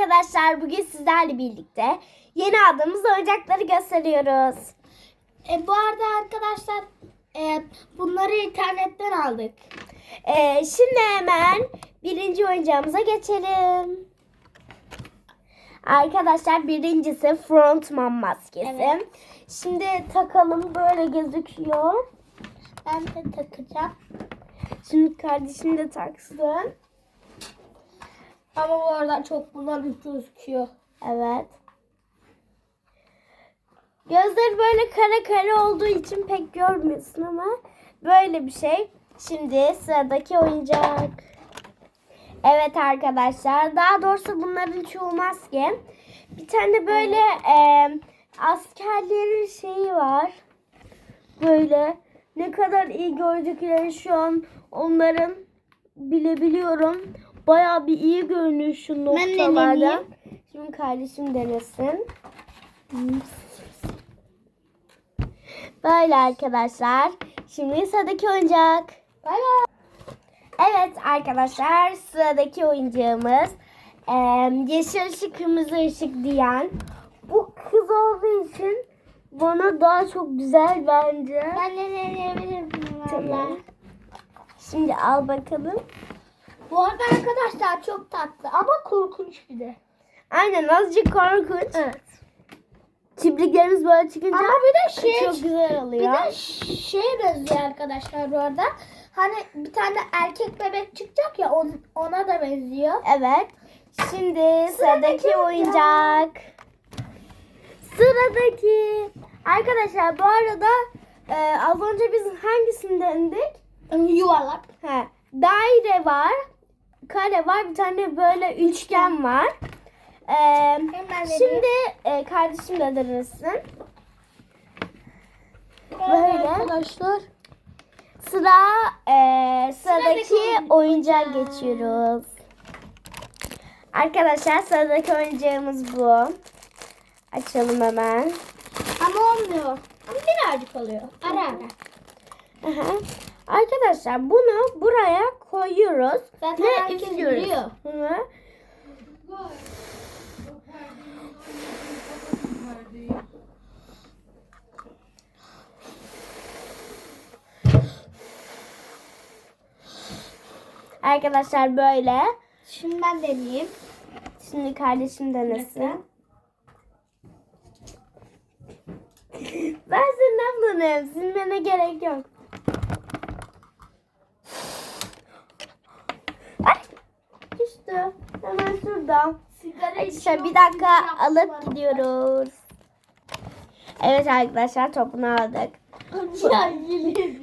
arkadaşlar bugün sizlerle birlikte yeni aldığımız oyuncakları gösteriyoruz. E, bu arada arkadaşlar e, bunları internetten aldık. Ee, şimdi hemen birinci oyuncağımıza geçelim. Arkadaşlar birincisi frontman maskesi. Evet. Şimdi takalım böyle gözüküyor. Ben de takacağım. Şimdi kardeşim de taksın. Ama bu arada çok bulanık gözüküyor. Evet. Gözleri böyle kare kare olduğu için pek görmüyorsun ama böyle bir şey. Şimdi sıradaki oyuncak. Evet arkadaşlar. Daha doğrusu bunların çoğu maske. Bir tane böyle e, askerlerin şeyi var. Böyle ne kadar iyi gördükleri şu an onların bilebiliyorum. Bayağı bir iyi görünüyor şu noktalarda. Şimdi kardeşim denesin. Böyle arkadaşlar. Şimdi sıradaki oyuncak. Bay bay. Evet arkadaşlar sıradaki oyuncağımız eee, yeşil ışık kırmızı ışık diyen. Bu kız olduğu için bana daha çok güzel bence. Ben de deneyebilirim Tamam. Şimdi al bakalım. Bu arada arkadaşlar çok tatlı ama korkunç bir de. Aynen azıcık korkunç. Evet. Kibriklerimiz böyle çıkınca Ama bir de şey çok güzel bir oluyor. de şeye benziyor arkadaşlar bu arada. Hani bir tane erkek bebek çıkacak ya on- ona da benziyor. Evet. Şimdi sıradaki oyuncak. oyuncak. Sıradaki. Arkadaşlar bu arada e, az önce biz hangisindendik? Yuvarlak. He, daire var. Kare var. Bir tane böyle üçgen var. E, Hemen şimdi e, kardeşim de denesin. Böyle. arkadaşlar. Sıra e, sıradaki Sıradaki oyuncağa geçiyoruz. Arkadaşlar sıradaki oyuncağımız bu. Açalım hemen. Ama olmuyor. Ama birazcık oluyor. Ara ara. Aha. Arkadaşlar bunu buraya koyuyoruz Zaten ve üflüyoruz. biliyor. Arkadaşlar böyle. Şimdi ben deneyeyim. Şimdi kardeşim denesin. Ben senin ablanım. Silmene gerek yok. Ay. Düştü. Hemen şurada. Sigara İşte bir dakika alıp gidiyoruz. Evet arkadaşlar topunu aldık.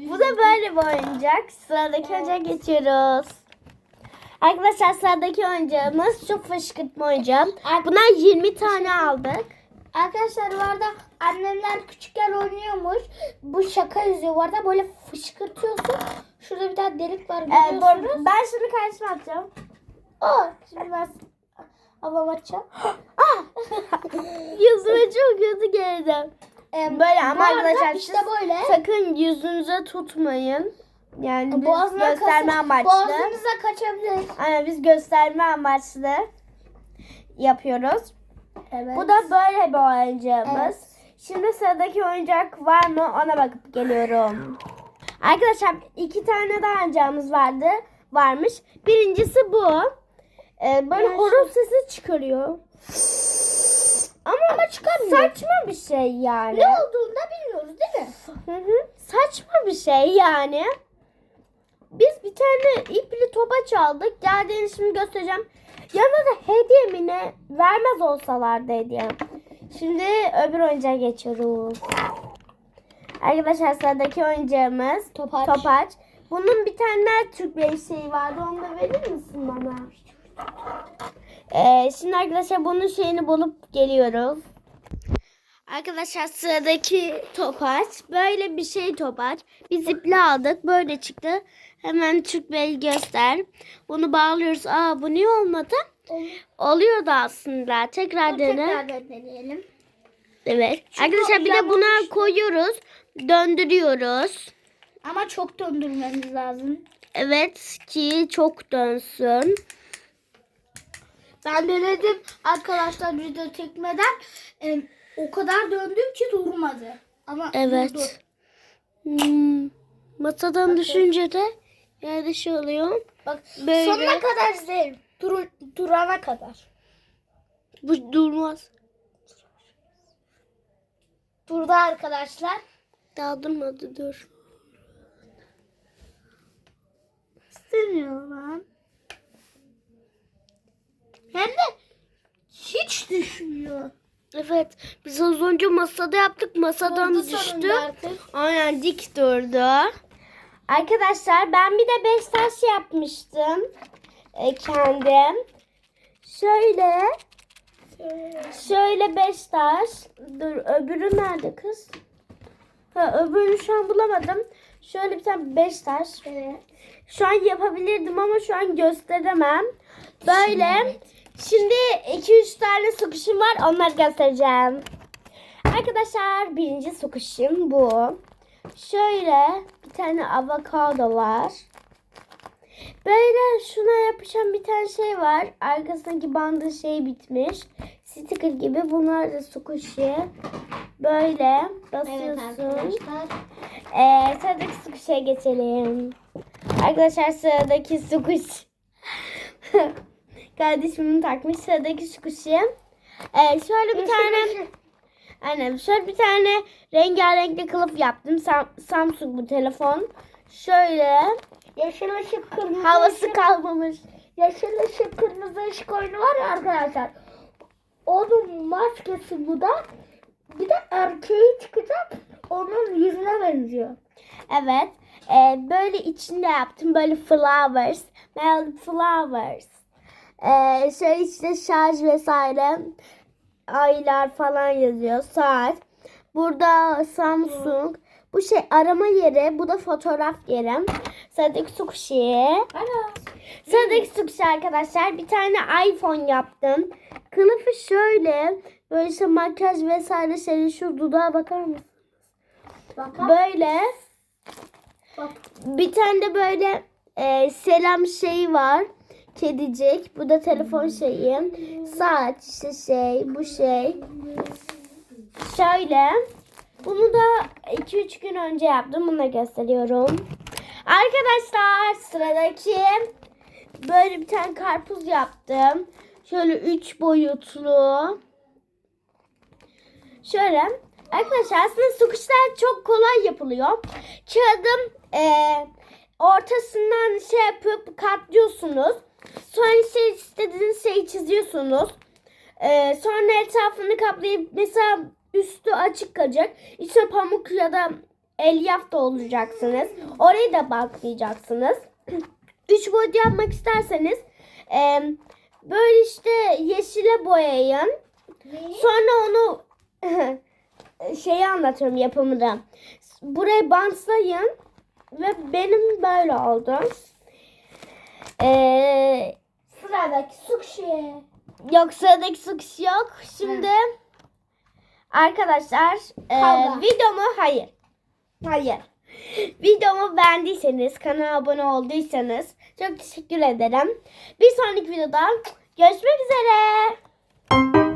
Bu da böyle bir oyuncak. Sıradaki oyuncağa geçiyoruz. Arkadaşlar sıradaki oyuncağımız şu fışkırtma oyuncağı. Bundan 20 tane aldık. Arkadaşlar bu arada annemler küçükken oynuyormuş. Bu şaka yüzüyor. Bu arada böyle fışkırtıyorsun. Şurada bir tane delik var Ee, ben şunu karşıma atacağım. Aa, şimdi ben ablam açacağım. Ah! Yüzüme çok kötü geldi. Ee, Böyle ama arkadaşlar işte böyle. sakın yüzünüze tutmayın. Yani biz Boğazına gösterme kasıp- amaçlı. Boğazınıza kaçabilir. Aynen biz gösterme amaçlı yapıyoruz. Evet. Bu da böyle bir oyuncağımız. Evet. Şimdi sıradaki oyuncak var mı ona bakıp geliyorum. Arkadaşlar iki tane daha oyuncağımız vardı. Varmış. Birincisi bu. Ee, böyle horoz sesi çıkarıyor. Ama, Ama çıkarmıyor. saçma bir şey yani. ne olduğunu da bilmiyoruz değil mi? Hı hı. Saçma bir şey yani. Biz bir tane ipli topa çaldık. Geldiğini şimdi göstereceğim. Yanına da hediye mi ne? Vermez olsalardı hediye. Şimdi öbür oyuncağa geçiyoruz. Arkadaşlar sıradaki oyuncağımız Topaç. Topaç. Bunun bir tane daha Türk bir şeyi vardı. Onu da verir misin bana? Ee, şimdi arkadaşlar bunun şeyini bulup geliyoruz. Arkadaşlar sıradaki topaç. Böyle bir şey topaç. Biz iple aldık. Böyle çıktı. Hemen Türk Bey göster. Bunu bağlıyoruz. Aa bu niye olmadı? Oluyordu aslında. Tekrar dene. Tekrar deneyelim. Evet. Çünkü Arkadaşlar bir de buna koyuyoruz. Döndürüyoruz. Ama çok döndürmemiz lazım. Evet ki çok dönsün. Ben denedim arkadaşlar video çekmeden. Em, o kadar döndüm ki durmadı. Ama durdu. Evet. Hmm, masadan düşünce de yerde şey oluyor. Bak Böyle. sonuna kadar izleyelim. Dur, durana kadar. Bu durmaz. Durdu arkadaşlar. Daha durmadı dur. İstemiyorum lan. Hem de hiç düşmüyor. Evet. Biz az önce masada yaptık. Masadan Durdu düştü. sonunda artık. Aynen dik durdu. Arkadaşlar ben bir de beş taş yapmıştım. E, kendim. Şöyle. Şöyle beş taş. Dur öbürü nerede kız? Ha, öbürünü şu an bulamadım. Şöyle bir tane beş taş. Evet. Şu an yapabilirdim ama şu an gösteremem. Böyle. Şimdi 2-3 tane sokuşum var. Onları göstereceğim. Arkadaşlar birinci sokuşum bu. Şöyle bir tane avokado var. Böyle şuna yapışan bir tane şey var. Arkasındaki bandı şey bitmiş. Sticker gibi. Bunlar da sokuşu. Böyle Evet basıyorsun. arkadaşlar. Ee, sıradaki sukuşa geçelim. Arkadaşlar sıradaki sukuş. Kardeşimin takmış sıradaki sukuşu. Ee, şöyle bir tane Aynen şöyle bir tane rengarenkli kılıf yaptım. Sam- Samsung bu telefon. Şöyle Yeşil ışık kırmızı havası ışık. kalmamış. Yeşil ışık kırmızı ışık oyunu var ya arkadaşlar. Onun maskesi bu da. Bir de erkeği çıkacak. Onun yüzüne benziyor. Evet. Ee, böyle içinde yaptım. Böyle flowers. Mel flowers. Ee, şey işte şarj vesaire. Aylar falan yazıyor. Saat. Burada Samsung. Bu şey arama yeri. Bu da fotoğraf yeri. Sıradaki sukuşi. Sıradaki sukuşi arkadaşlar. Bir tane iPhone yaptım. Kılıfı şöyle. Böyle işte makyaj vesaire şey. Şu dudağa bakar mısın? Bakın. Böyle. Bak. Bir tane de böyle e, selam şeyi var. Kedicik. Bu da telefon şeyi. Saat işte şey. Bu şey. Şöyle. Bunu da 2-3 gün önce yaptım. Bunu da gösteriyorum. Arkadaşlar sıradaki böyle bir tane karpuz yaptım. Şöyle 3 boyutlu. Şöyle. Arkadaşlar aslında sukuşlar çok kolay yapılıyor. Kağıdın eee, ortasından şey yapıp katlıyorsunuz. Sonra işte istediğiniz şeyi çiziyorsunuz. Eee, sonra etrafını kaplayıp mesela üstü açık kalacak. İçine pamuk ya da elyaf dolduracaksınız. Orayı da baklayacaksınız. Üç boyut yapmak isterseniz eee, böyle işte yeşile boyayın. Sonra onu şeyi anlatıyorum yapımını. Burayı bantlayın ve benim böyle oldu. Ee, Sıradaki sukşi. yok sıradaki sıkış yok. Şimdi arkadaşlar e, Kavga. videomu hayır. Hayır. Videomu beğendiyseniz, kanala abone olduysanız çok teşekkür ederim. Bir sonraki videoda görüşmek üzere.